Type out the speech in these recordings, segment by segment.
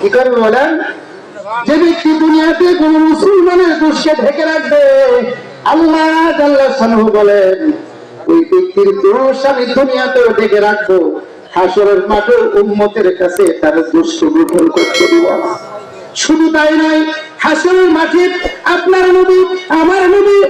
ঢেকে দোষ হাসরের কাছে তার গোপন করতে দিব। শুধু তাই নয় হাসরের মাঠে আপনার নবী, আমার নবী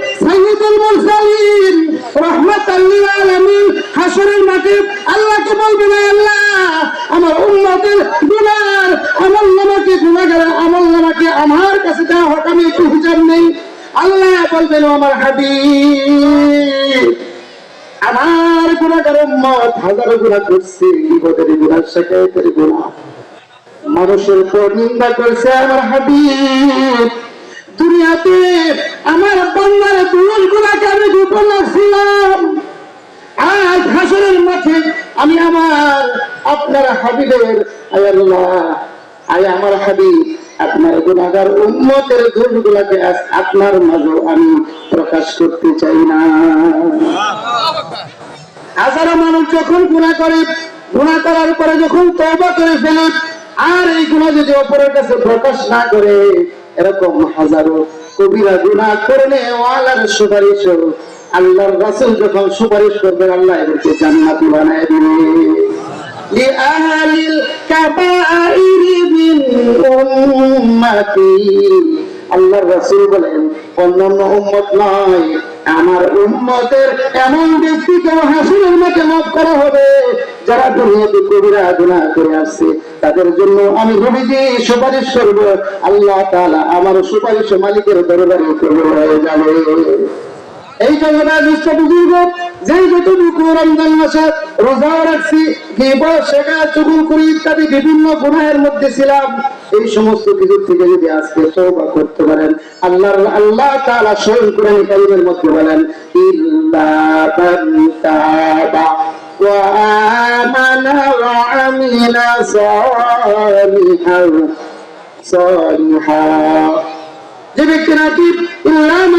হাসরের মাঠে আল্লাহকে বলবেন আল্লাহ আমার উম্মতের গুনার আমল নামাকে গুনাহগার আমল নামাকে আমার কাছে দেওয়া হোক আমি একটু হিসাব নেই আল্লাহ বলবেন আমার হাবিব, আমার গুণাগার উম্মত হাজারো গুণা করছে, বিপদের গুণা শেখায়তের গুণা মানুষের উপর নিন্দা করছে আমার হাবিব। দুনিয়াতে আমার বাংলার দুল গুলাকে আমি গোপন রাখছিলাম আজ হাসরের মাঠে আমি আমার আপনার হাবিবের, আয় আল্লাহ, আয় আমার হাবিব আপনার গুণাগার উম্মতের গুণগুলাকে আজ আপনার মাঝে আমি প্রকাশ করতে চাই না হাজারো মানুষ যখন গুণা করে গুণা করার পরে যখন তওবা করে ফেলে আর এই গুণা যদি অপরের কাছে প্রকাশ না করে এরকম হাজারো কবিরা গুণা করলে ওয়ালার সুপারিশ আল্লাহর রাসূল যখন সুপারিশ করবেন আল্লাহ এদেরকে জান্নাতি বানায় দিবে لأهل الكبائر من রাসূল বলেন, অন্যান্য উম্মত নয়, আমার উম্মতের এমন ব্যক্তিকে হাসিনের মাফ করা হবে, যারা দুনিয়াতে কবিরা গুনাহ করে আসছে। তাদের জন্য আমি নবীজি সুপারিশ করব, আল্লাহ তাআলা আমার সুপারিশ মালিকের দরবারে কবুল হয়ে যাবে। এই জন্য দুষ্ট যতটুকু রমজান মাসে রাখছি শেখা চুগুল করি ইত্যাদি বিভিন্ন গুনাহের মধ্যে ছিলাম এই সমস্ত কিছু থেকে যদি আজকে তওবা করতে পারেন আল্লাহ আল্লাহ তাআলা স্বয়ং কোরআন কারীমের মধ্যে বলেন যে ব্যক্তি নাকি, ইল্লা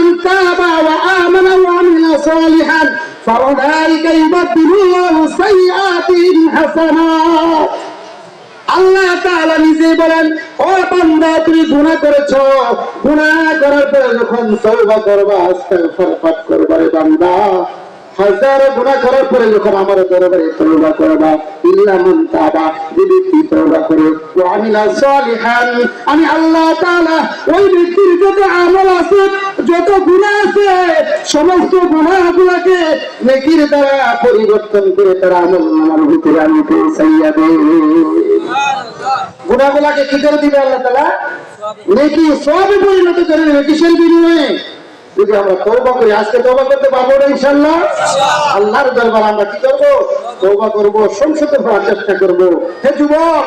সালিহান ইউবাদদিলুল্লাহু সাইয়্যাতিহিম হাসানাত। আল্লাহ নিজে বলেন, ও বান্দা, তুমি গুনাহ করেছ। গুনাহ করার পরে যখন তওবা করবা আস্তাগফার পাঠ করবা রে বান্দা। হাজার গুনাহ করার পরে যখন আমার দরবারে তওবা করবা, ইল্লা মান তাবা যে ব্যক্তি তওবা করে, ওয়া আমিলা সালিহান, আমি আল্লাহ তাআলা ওই ব্যক্তির যত আমল আছে যত গুনাহ আছে, সমস্ত গুনাহগুলোকে নেকির দ্বারা পরিবর্তন করে তার আমল নামার ভিতরে আমি পৌঁছাইয়া দেই গুনাহগুলাকে কি করে দিবে আল্লাহ তাআলা নেকি সবে পরিণত করে দেবে কিসের বিনিময়ে? যদি আমরা তওবা করি, আজকে তওবা করতে পারব না ইনশাআল্লাহ? আল্লাহর দরবার আমরা কি করব? তওবা করব, সংশোধন করার চেষ্টা করব। হে যুবক